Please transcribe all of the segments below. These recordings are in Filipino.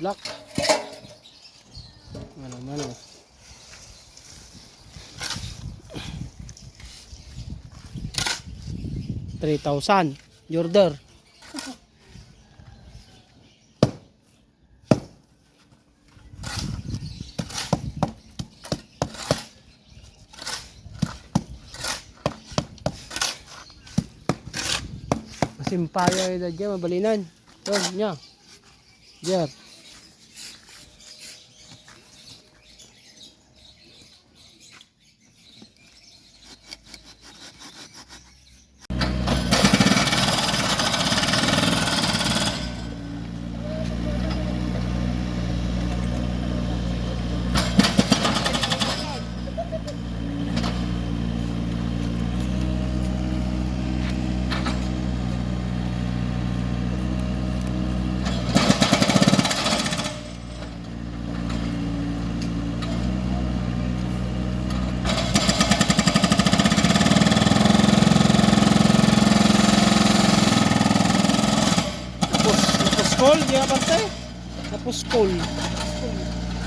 Black. Ano man oh. Three thousand. Order. Masimpaya ito dyan, mabalinan. Ito, niya. Diyan.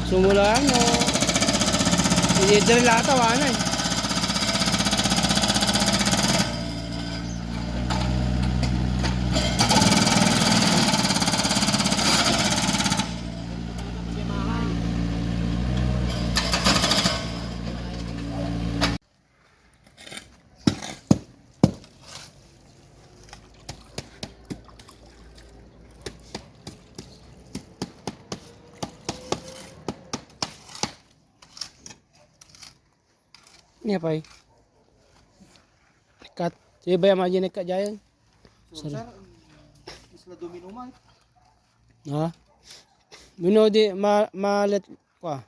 Sumula ano. Hindi dyan lahat tawanan eh. Niya pa eh. Kat. Sige ba yung mga ginig ka dyan? So, sir, isla domino man. Ha? Mino di ma malet kwa.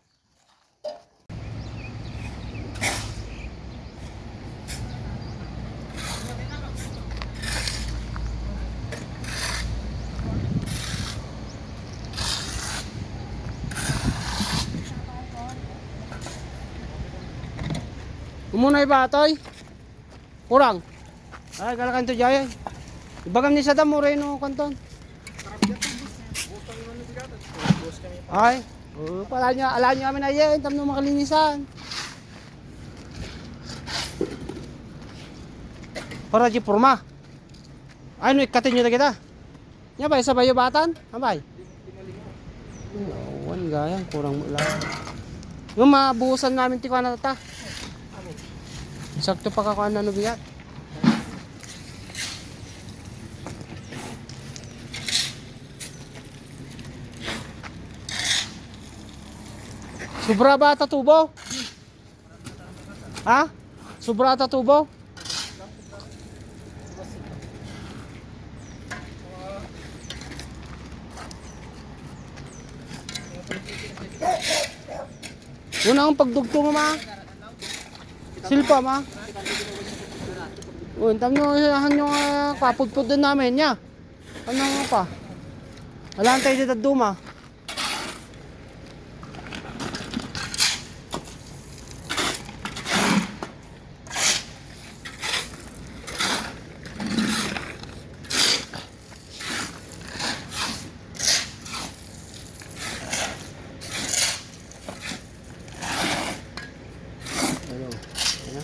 Umunay ba atoy? Kurang. Ay, galakan to jaya. Ibagam ni sa damo rin no kanton. Ay, oh, pala niya, ala niya kami na yan, tam nung makalinisan. Para di porma. Ay, no, ikatin nyo na kita. Nya ba, isa ba yung batan? Ambay? Awan, gaya, kurang mo lang. Yung mabuhusan namin tikwa na ta. Sakto pa kakuan na nubigat. Sobra ba ata tubo? Ha? Sobra ata tubo? Una ang pagdugto mo ma. Silpa ma. O, tam nyo han yung uh, kapudpud din namin niya. Ano nga pa? Wala tayo dito duma. Ano? Ano?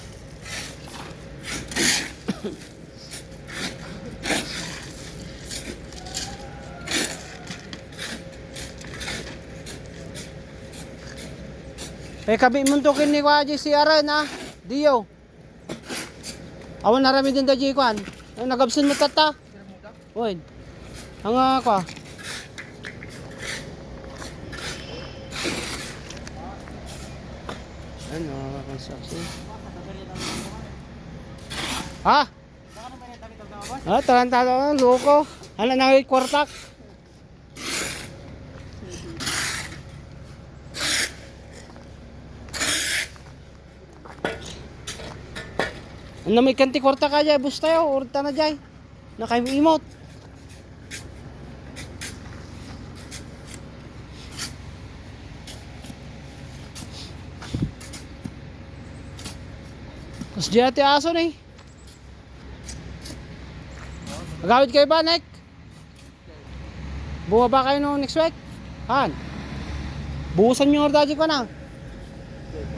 Eh kabi muntukin ni kwa si Aran ha. Dio. Awan narami din da di kwan. Ang nagabsin mo tata. Oy. Ang uh, kwa. Ano, construction. Ha? Ah, tarantado loko. Hala na yung kwartak. Ano may kanti kwarta ka dyan, bus tayo, urta na dyan. Nakaimot. Tapos di ate aso na eh. Magawid kayo ba, Nick? Buwa ba kayo no next week? Han. Buhusan nyo ordaji ko na.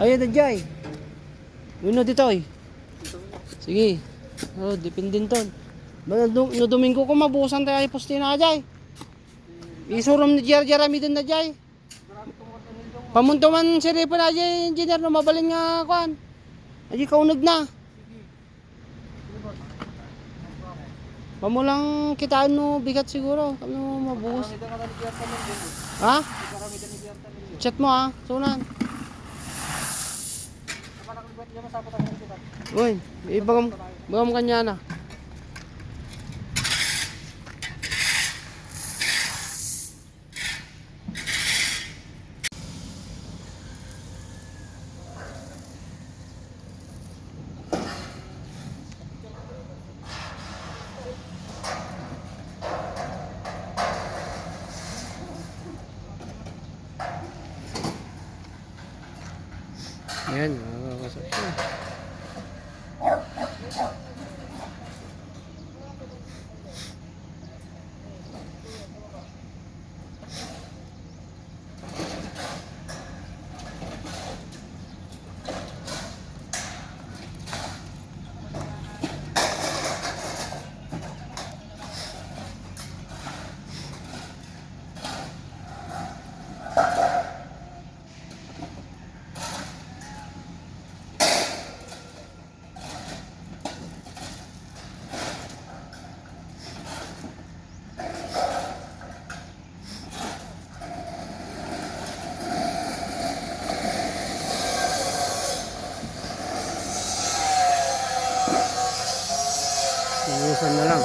Ayun na jay. Na dito eh. Sige. Oh, dependin ton. No, no Domingo ko mabuhusan tayo ay poste na jay. Isurom ni Jer Jeremy din na jay. Pamunto man si Ripo na jay, engineer no mabalin nga kuan. Aji kaunag na. Pamulang kitaan no bigat siguro. Ano mabuhos. Ha? Chat mo ha, sunan. Uy, ibagam, ibagam kanya na. Ayan, mga kasakyan. Iusan na lang.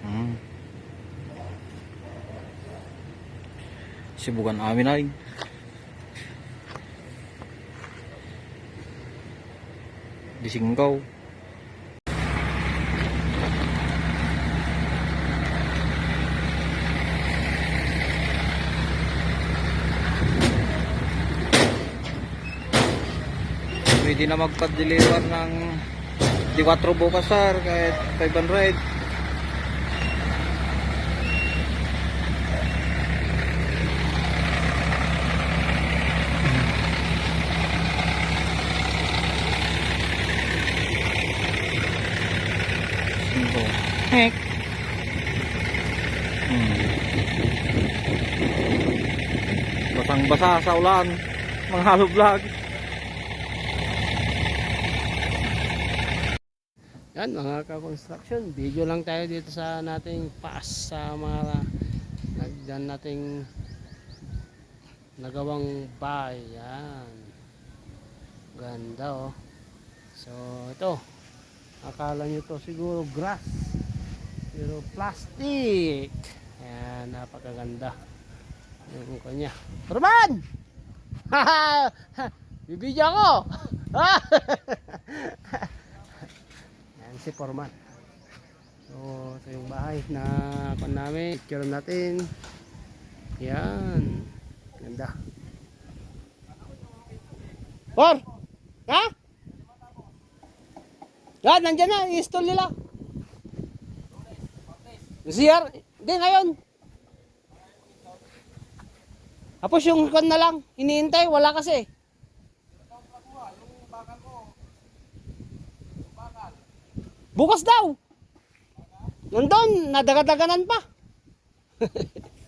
Hmm. Sibukan amin ay. Disingkaw. Pwede na magpa-deliver ng di 4 bukas sir kahit 500. Hek. Hmm. Basang-basa sa ulan. Mga halo vlog. Yan mga ka-construction, video lang tayo dito sa nating pass sa mga nagdan nating nagawang bahay. Yan. Ganda oh. So ito, akala nyo to siguro grass. Pero plastic. Yan, napakaganda. Yung kanya. Turban! Bibidyo ako! Yan si Forman. So, ito yung bahay na kon namin. Picture natin. Yan. Ganda. Por! Ha? Yan, nandyan na. I-install nila. CR. Hindi, ngayon. Tapos yung kon na lang. Iniintay. Wala kasi. Bukas daw. Nandun, nadagadaganan pa.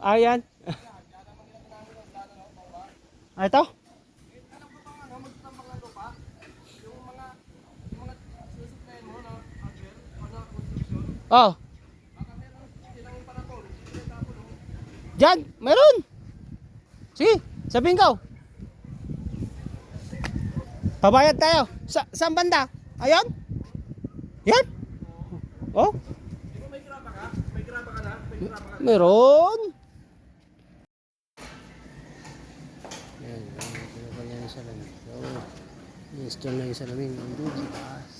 Ayan. Ah, ito? Oh. Diyan, meron. Sige, sabihin ko. Pabayad tayo. Sa saan banda? Ayan? Yan? Oh? Meron. Yan, yan, yan sa lang. So, yung Install na yung salamin. Nandun sa taas.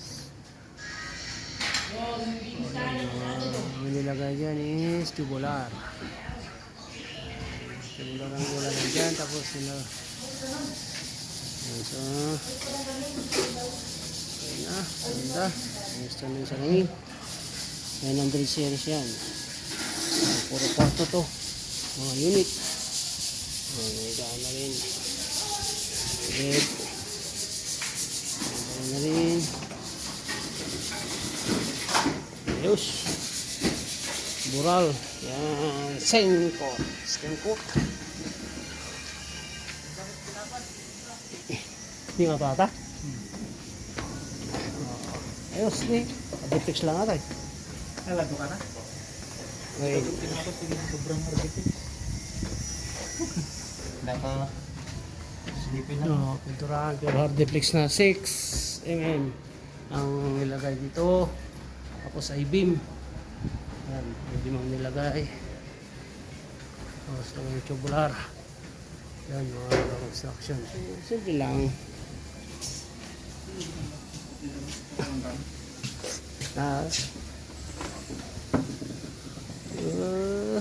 Ang nilagay dyan is tubular. Tubular ang nilagay dyan. Tapos sila. Ayan, so. Ayan na. Ganda. Install na yung salamin. 900 series yan. Puro kwarto to. Mga unit. Ayan, may daan na rin. Bed. Ayan na rin. Ayos. Bural. Yan. Senko. Senko. Hindi nga tata? Ayos ni. Adipix lang ata eh. Nalado ka na? Okay. Sobrang arbitin. Naka sleepy na. No, pinturahan. Pero hardiplex na 6 mm ang nilagay dito. Tapos ay beam. Ayan, may beam ang nilagay. Tapos lang yung tubular. Yan, mga construction. Simple lang. Ah. Uh,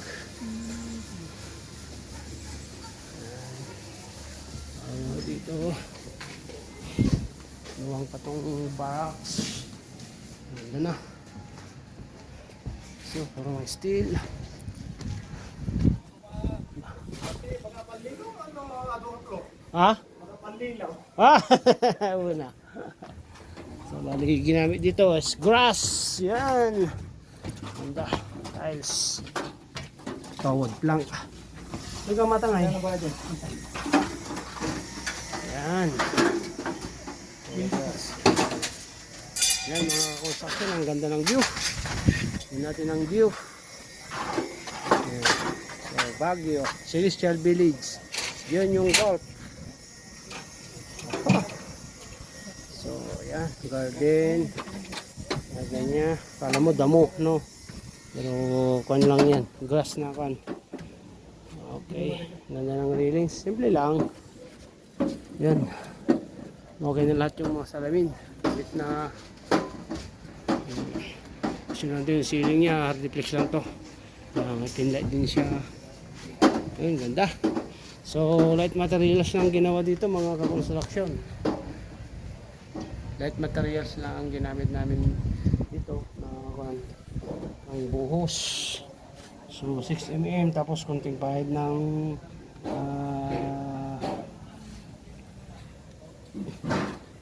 ano dito? Luwang pa tong box. Ganda na. So, parang may steel. Ha? Ah, una. So, bali ginamit dito is grass. Yan. Ganda. Tiles. Tawad plank. Huwag kang matangay. Ano ba dyan? Yan. Yes. Yan mga construction, ang ganda ng view. Yan natin ang view. Yan. So, Baguio, Celestial Village. Yan yung golf. So, yan, garden. Garden niya. Kala mo damo, no? Pero kwan lang yan. Grass na kwan. Okay. Ganda ng railings. Simple lang. Yan. Okay na lahat yung mga salamin. Bit na kasi nandun yung ceiling niya, hardiplex lang to. Uh, tinlight din siya. Ayun, ganda. So, light materials lang ginawa dito mga ka-construction. Light materials lang ang ginamit namin dito. Mga kuhan, ang buhos. So, 6mm tapos konting pahid ng ah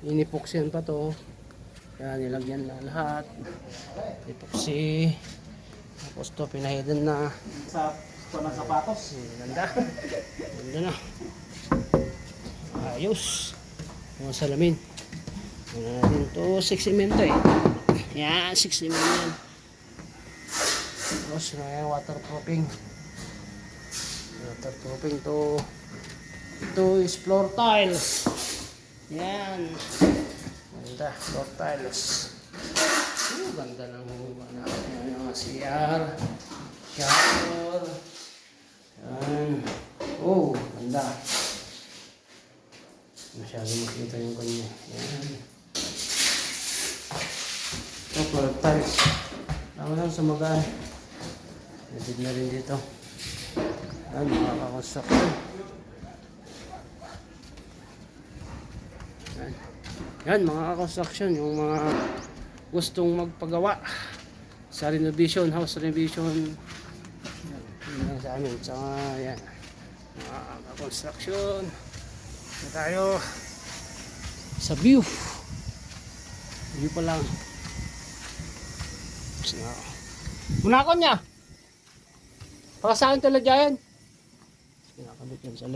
inipoksyan pa to yan nilagyan na lahat. Epoxy. Tapos to pinahidan na. Sa ito ng sapatos. Ganda. Ganda na. Ayos. Yung salamin. Ano natin to. 6 mm to eh. Yan 6 mm yan. Tapos may waterproofing. Waterproofing to. Ito is floor tiles. Yan. Ganda. Floor tiles. Oh, ganda ng ano, yung mga CR. Shower. Yan. Oh, ganda. Masyado makita yung kanya. Yan. Ito, floor tiles. Tama lang sa magaan. Natin na rin dito. Yan, makakakonstruction. Yan. Yan mga construction yung mga gustong magpagawa sa renovation, house renovation. Yan, sa amin. So, yan. Mga construction. Na tayo sa view. View pa lang. Tapos na ako. Muna ako niya. Para sa akin talaga yan. Pinakabit yan sa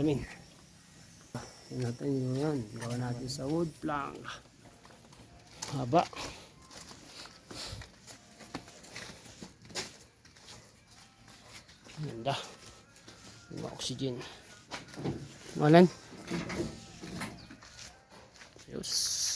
Yan natin yung yan. Gawa natin sa wood plank. Haba. Ganda. Yung oxygen. Malan. Ayos.